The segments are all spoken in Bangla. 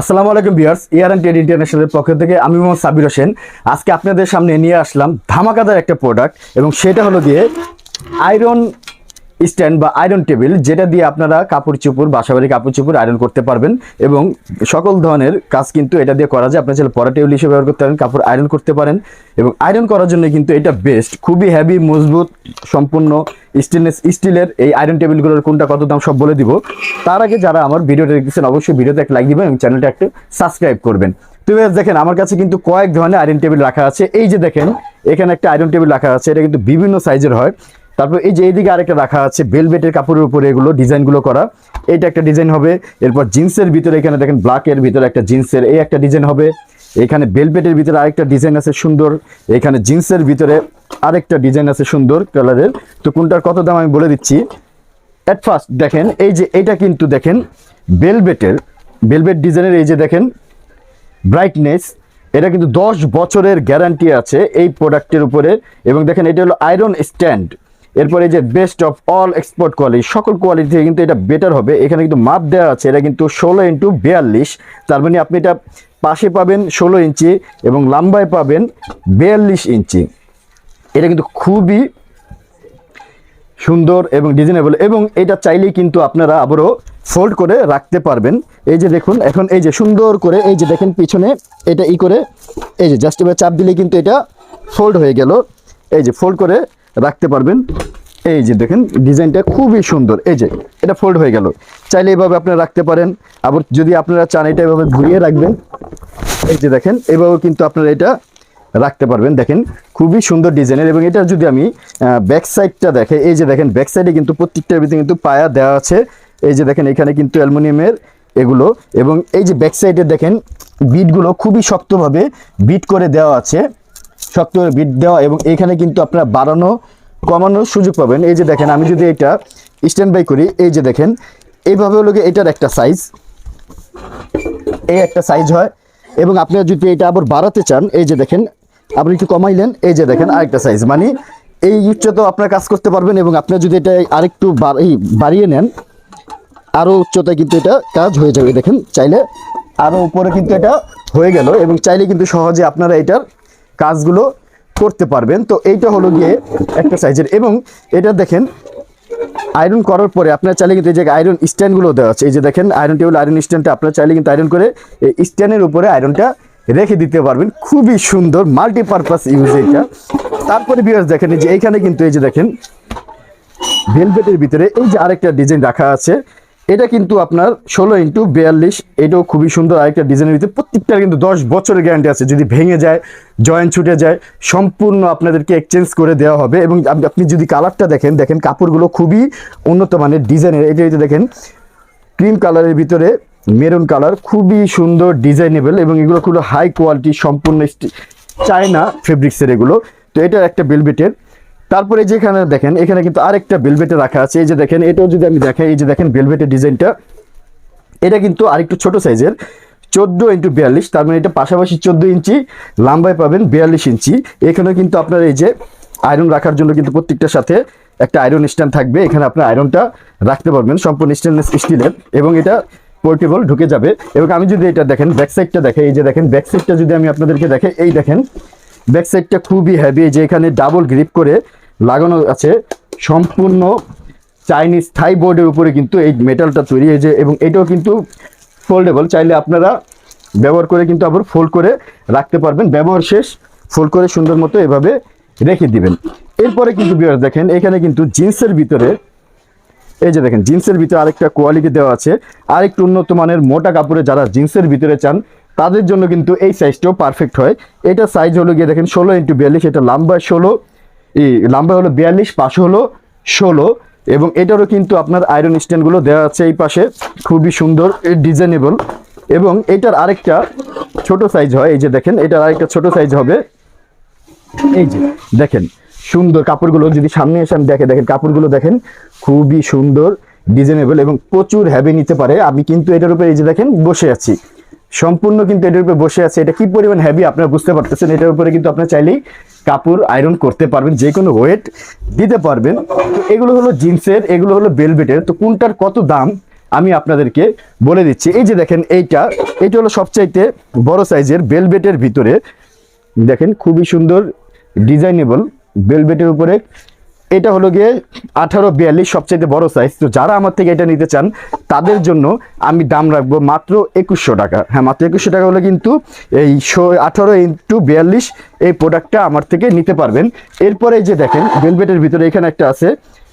আসসালামু আলাইকুম বিয়ার্স এয়ার অ্যান্ড ইন্টারন্যাশনালের পক্ষ থেকে আমি মোহাম্মদ সাবির হোসেন। আজকে আপনাদের সামনে নিয়ে আসলাম ধামাকাদার একটা প্রোডাক্ট এবং সেটা হলো গিয়ে আয়রন স্ট্যান্ড বা আয়রন টেবিল, যেটা দিয়ে আপনারা কাপড় চুপড় বাসাবাড়ি কাপড় চুপড় আয়রন করতে পারবেন এবং সকল ধরনের কাজ কিন্তু এটা দিয়ে করা যায়। আপনার চাইলে পরা টেবিল হিসেবে ব্যবহার করতে পারেন, কাপড় আয়রন করতে পারেন এবং আয়রন করার জন্য কিন্তু এটা বেস্ট খুবই হেভি মজবুত, সম্পূর্ণ স্টেনলেস স্টিলের এই আয়রন টেবিলগুলোর কোনটা কত দাম সব বলে দিব। তার আগে যারা আমার ভিডিওটা দেখতেছেন, অবশ্যই ভিডিওতে একটা লাইক দিবেন এবং চ্যানেলটা একটু সাবস্ক্রাইব করবেন। তো দেখেন, আমার কাছে কিন্তু কয়েক ধরনের আয়রন টেবিল রাখা আছে। এই যে দেখেন, এখানে একটা আয়রন টেবিল রাখা আছে। এটা কিন্তু বিভিন্ন সাইজের হয়। তারপর এই যে এইদিকে আরেকটা রাখা আছে বেলভেটের কাপড়ের উপরে এগুলো ডিজাইনগুলো করা। এইটা একটা ডিজাইন হবে। এরপর জিন্সের ভিতরে এখানে দেখেন ব্ল্যাকের ভিতরে একটা জিন্সের এই একটা ডিজাইন হবে। এখানে বেলভেটের ভিতরে আরেকটা ডিজাইন আছে সুন্দর। এখানে জিন্সের ভিতরে আরেকটা ডিজাইন আছে সুন্দর কালারের তো কোনটার কত দাম আমি বলে দিচ্ছি। অ্যাট ফার্স্ট দেখেন, এই যে এটা কিন্তু দেখেন বেলভেটের বেলভেট ডিজাইনের এই যে দেখেন ব্রাইটনেস এটা কিন্তু দশ বছরের গ্যারান্টি আছে এই প্রোডাক্টের উপরে। এবং দেখেন এটা হলো আয়রন স্ট্যান্ড এরপরে এই যে best of all export quality সকল কোয়ালিটি থেকে কিন্তু এটা বেটার হবে। এখানে কিন্তু মাপ দেওয়া আছে, এটা কিন্তু ষোলো ইন্টু বিয়াল্লিশ। তার মানে আপনি এটা পাশে পাবেন ষোলো ইঞ্চি এবং লম্বায় পাবেন বিয়াল্লিশ ইঞ্চি। এটা কিন্তু খুবই সুন্দর এবং ডিজাইনেবল এবং এটা চাইলেই কিন্তু আপনারা আবারও ফোল্ড করে রাখতে পারবেন। এই যে দেখুন, এখন এই যে সুন্দর করে এই যে দেখেন পিছনে, এটা ই করে, এই যে জাস্ট এবার চাপ দিলে কিন্তু এটা ফোল্ড হয়ে গেল। এই যে ফোল্ড করে রাখতে পারবেন। এই যে দেখেন, ডিজাইনটা খুবই সুন্দর। এই যে, এটা ফোল্ড হয়ে গেল। চাইলে এইভাবে আপনারা রাখতে পারেন। আবার যদি আপনারা চান, এটা এভাবে ঘুরিয়ে রাখবেন। এই যে দেখেন, এভাবেও কিন্তু আপনারা এটা রাখতে পারবেন। দেখেন, খুবই সুন্দর ডিজাইনের। এবং এটা যদি আমি ব্যাক সাইডটা দেখে, এই যে দেখেন ব্যাক সাইডে কিন্তু প্রত্যেকটার ভিতরে কিন্তু পায়া দেওয়া আছে। এই যে দেখেন, এখানে কিন্তু অ্যালুমিনিয়ামের এগুলো। এবং এই যে ব্যাক সাইডে দেখেন বিটগুলো খুবই শক্তভাবে বিট করে দেওয়া আছে। শক্ত বিট দেওয়া এবং এখানে কিন্তু আপনারা বাড়ানো, কমানোর সুযোগ পাবেন। এই যে দেখেন, আমি যদি এটা স্ট্যান্ড বাই করি, এই যে দেখেন এইভাবে হলো এটার একটা সাইজ এই একটা সাইজ হয় এবং আপনারা যদি এটা আবার বাড়াতে চান, এই যে দেখেন, আপনি একটু কমাইলেন, এই যে দেখেন, আরেকটা সাইজ মানে এই উচ্চতাও আপনার কাজ করতে পারবেন এবং আপনার যদি এটা আরেকটু বাড়িয়ে নেন আরও উচ্চতায় কিন্তু এটা কাজ হয়ে যাবে। দেখেন, চাইলে আরও উপরে কিন্তু এটা হয়ে গেল এবং চাইলে কিন্তু সহজে আপনারা এটার কাজগুলো করতে পারবেন। তো এইটা হলো গিয়ে একটা সাইজের এবং এটা দেখেন আয়রন করার পরে আপনার চাইলে কিন্তু এই যে আয়রন স্ট্যান্ডগুলো দেওয়া আছে। এই যে দেখেন আয়রন টেবিল আয়রন স্ট্যান্ডটা আপনার চাইলে কিন্তু আয়রন করে এই স্ট্যান্ডের উপরে আয়রনটা রেখে দিতে পারবেন। খুবই সুন্দর মাল্টিপারপাস ইউজ এটা তারপরে বিয়ার্স দেখেন যে এইখানে কিন্তু এই যে দেখেন ভেলভেটের ভিতরে এই যে আরেকটা ডিজাইন রাখা আছে। এটা কিন্তু আপনার ষোলো ইন্টু বিয়াল্লিশ, এটাও খুবই সুন্দর আরেকটা ডিজাইনের ভিতরে। প্রত্যেকটার কিন্তু দশ বছরের গ্যারান্টি আছে। যদি ভেঙে যায় জয়েন্ট ছুটে যায়, সম্পূর্ণ আপনাদেরকে এক্সচেঞ্জ করে দেওয়া হবে। এবং আপ- আপনি যদি কালারটা দেখেন দেখেন কাপড়গুলো খুবই উন্নত মানের ডিজাইনের এটা যে দেখেন ক্রিম কালারের ভিতরে মেরুন কালার খুবই সুন্দর ডিজাইনেবল এবং এগুলো খুব হাই কোয়ালিটি সম্পূর্ণ চায়না ফেব্রিক্সের এগুলো। তো এটা একটা বেলবেটের তারপরে যেখানে দেখেন, এখানে কিন্তু আরেকটা বেলবেটে রাখা আছে। এই যে দেখেন, এটাও যদি আমি দেখাই, এই যে দেখেন বেলবেটের ডিজাইনটা, এটা কিন্তু আরেকটু ছোট সাইজের, চোদ্দ ইন্টু বিয়াল্লিশ, তার মানে এটা পাশাপাশি চোদ্দ ইঞ্চি, লম্বায় পাবেন বিয়াল্লিশ ইঞ্চি। এখানে কিন্তু আপনার এই যে আয়রন রাখার জন্য কিন্তু প্রত্যেকটার সাথে একটা আয়রন স্ট্যান্ড থাকবে। এখানে আপনার আয়রনটা রাখতে পারবেন সম্পূর্ণ স্টেনলেস স্টিলের এবং এটা পোর্টেবল ঢুকে যাবে। এবং আমি যদি এটা দেখেন ব্যাক সাইডটা দেখে, এই যে দেখেন ব্যাক সাইডটা যদি আমি আপনাদেরকে দেখে, এই দেখেন ব্যাক সাইডটা খুবই হেভি যে এখানে ডাবল গ্রিপ করে লাগানো আছে। সম্পূর্ণ চাইনিজ থাই বোর্ডের উপরে কিন্তু এই মেটালটা তৈরি হয়েছে এবং এটাও কিন্তু ফোল্ডেবল চাইলে আপনারা ব্যবহার করে কিন্তু আবার ফোল্ড করে রাখতে পারবেন। ব্যবহার শেষ ফোল্ড করে সুন্দর মতো এভাবে রেখে দিবেন। এরপরে কিন্তু বিয়ার দেখেন, এখানে কিন্তু জিন্সের ভিতরে, এই যে দেখেন, জিন্সের ভিতরে আরেকটা কোয়ালিটি দেওয়া আছে। আরেকটু উন্নত মানের মোটা কাপড়ে যারা জিন্সের ভিতরে চান তাদের জন্য কিন্তু এই সাইজটাও পারফেক্ট হয়। এটা সাইজ হলো গিয়ে দেখেন ষোলো ইন্টু বিয়াল্লিশ, এটা লম্বা ষোলো লম্বা হলো বিয়াল্লিশ, পাশে হলো ষোলো এবং এটারও কিন্তু আপনার আয়রন স্ট্যান্ডগুলো দেওয়া আছে এই পাশে, খুবই সুন্দর, ডিজাইনেবল এবং এটার আরেকটা ছোট সাইজ হয়, এই যে দেখেন, এটার আরেকটা ছোট সাইজ হবে। এই যে দেখেন, সুন্দর কাপড়গুলো যদি সামনে এসে আমি দেখে, দেখেন কাপড়গুলো দেখেন, খুবই সুন্দর, ডিজাইনেবল এবং প্রচুর হ্যাভি নিতে পারে। আমি কিন্তু এটার উপরে এই যে দেখেন, বসে আছি। সম্পূর্ণ কিন্তু এটার উপরে বসে আছে। এটা কি পরিমাণ হ্যাভি আপনারা বুঝতে পারতেছেন। এটার উপরে কিন্তু আপনার চাইলেই কাপড় আয়রন করতে পারবেন, যে কোনো ওয়েট দিতে পারবেন। তো এগুলো হলো জিন্সের এগুলো হলো বেলভেটের তো কোনটার কত দাম? আমি আপনাদেরকে বলে দিচ্ছি। এই যে দেখেন এইটা এইটা হলো সবচাইতে বড় সাইজের বেলবেটের ভিতরে। দেখেন খুবই সুন্দর, ডিজাইনেবল বেলবেটের উপরে এটা হলো গিয়ে আঠারো বিয়াল্লিশ সবচেয়ে বড় সাইজ তো যারা আমার থেকে এটা নিতে চান, তাদের জন্য আমি দাম রাখব মাত্র একুশশো টাকা। হ্যাঁ মাত্র একুশশো টাকা হলে কিন্তু এই আঠারো ইন্টু বিয়াল্লিশ এই প্রোডাক্টটা আমার থেকে নিতে পারবেন। এরপরে যে দেখেন বেলবেটের ভিতরে এখানে একটা আছে,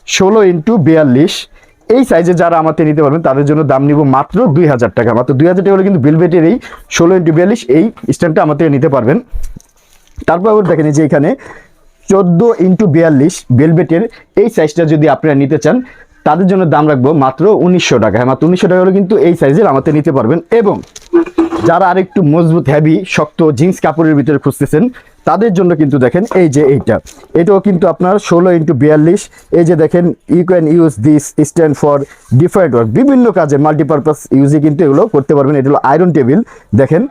ষোলো ইন্টু বিয়াল্লিশ। এই সাইজে যারা আমাকে নিতে পারবেন, তাদের জন্য দাম নিব মাত্র দুই হাজার টাকা। মাত্র দুই হাজার টাকা হলে কিন্তু বেলবেটের এই ষোলো ইন্টু বিয়াল্লিশ এই স্ট্যান্ডটা আমার থেকে নিতে পারবেন। তারপর দেখেন যে এখানে চোদ্দ ইন্টু বিয়াল্লিশ বেলবেটের এই সাইজটা যদি আপনারা নিতে চান, তাদের জন্য দাম রাখব মাত্র উনিশশো টাকা। হ্যাঁ মাত্র উনিশশো টাকা হলে কিন্তু এই সাইজের আমাদের নিতে পারবেন। এবং যারা আরেকটু মজবুত হেভি শক্ত জিন্স কাপড়ের ভিতরে খুঁজতেছেন, তাদের জন্য কিন্তু দেখেন এই যে এইটা। এটাও কিন্তু আপনার ষোলো ইন্টু বিয়াল্লিশ। এই যে দেখেন you can use this stand for different work বিভিন্ন কাজে মাল্টিপারপাস ইউজে কিন্তু এগুলো করতে পারবেন। এটা হলো আয়রন টেবিল দেখেন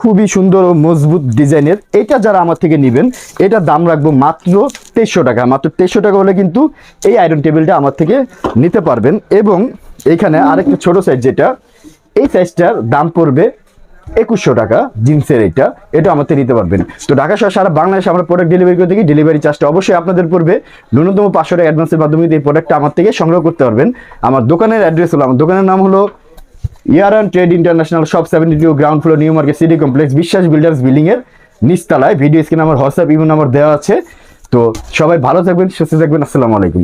খুবই সুন্দর ও মজবুত ডিজাইনের। এটা যারা আমার থেকে নেবেন এটা দাম রাখব মাত্র তেইশশো টাকা। মাত্র তেইশশো টাকা হলে কিন্তু এই আয়রন টেবিলটা আমার থেকে নিতে পারবেন। এবং এখানে আরেকটা ছোট সাইজ যেটা, এই সাইজটার দাম পড়বে একুশশো টাকা, জিন্সের এটা। এটা থেকে নিতে পারবেন। তো ঢাকা সহ সারা বাংলাদেশে আমরা প্রোডাক্ট ডেলিভারি করে থাকি। ডেলিভারি চার্জটা অবশ্যই আপনাদের পড়বে। ন্যূনতম পাঁচশো টাকা অ্যাডভান্সের মাধ্যমে এই প্রোডাক্টটা আমার থেকে সংগ্রহ করতে পারবেন। আমার দোকানের অ্যাড্রেস হলো, আমার দোকানের নাম হলো ইয়ারান trade international shop seventy two ground floor New Market city complex Biswas builders building এর নিচতলায়। ভিডিও স্ক্রিন আমার হোয়াটসঅ্যাপ ইমেল নাম্বার দেওয়া আছে। তো সবাই ভালো থাকবেন, সুস্থ থাকবেন, আসসালামু আলাইকুম।